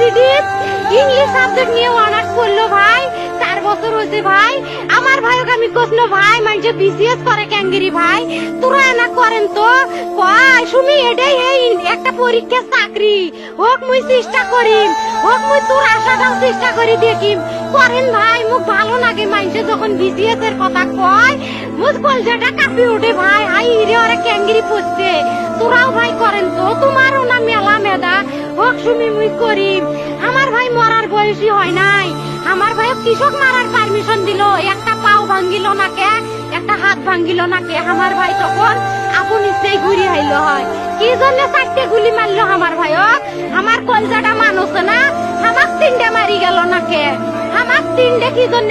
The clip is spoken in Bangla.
ভার্সিটির ইংলিশ সাবজেক্ট নিয়ে অনার্স করল ভাই, চার বছর হয়েছে ভাই। আমার ভাইকে আমি কখনো ভাই মানে বিসিএস করে ক্যাঙ্গেরি ভাই? তোরা না করেন তো? কয় শুনি এটাই এই একটা পরীক্ষা চাকরি। হোক, মুই চেষ্টা করিম। হোক, মুই তোর আশাটাও চেষ্টা করি দেখিম। করেন ভাই, মুখ ভালো লাগে মাইনসে যখন বিসিএস এর কথা কয়। মুখ কলজাটা কাঁপি ওঠে ভাই। হাই রে ওরা ক্যাঙ্গেরি পড়ছে? তোরাও ভাই করেন তো। তোমারও না মেলা মেদা হোক সুমি, মুই করিম। আমার ভাই মরার বয়সী হয় নাই। আমার ভাই কৃষক মারার পারমিশন দিল। একটা পাও ভাঙ্গিল না কে? একটা হাত ভাঙ্গিল না কে? আমার ভাই তখন আপন ইচ্ছেই ঘুরি আইলো হয়। কি জন্য চারটে গুলি মারলো আমার ভাই আমার কলজাটা মানুষ না। আমার তিনটে মারি গেল না কে? আমার তিনটে কি জন্য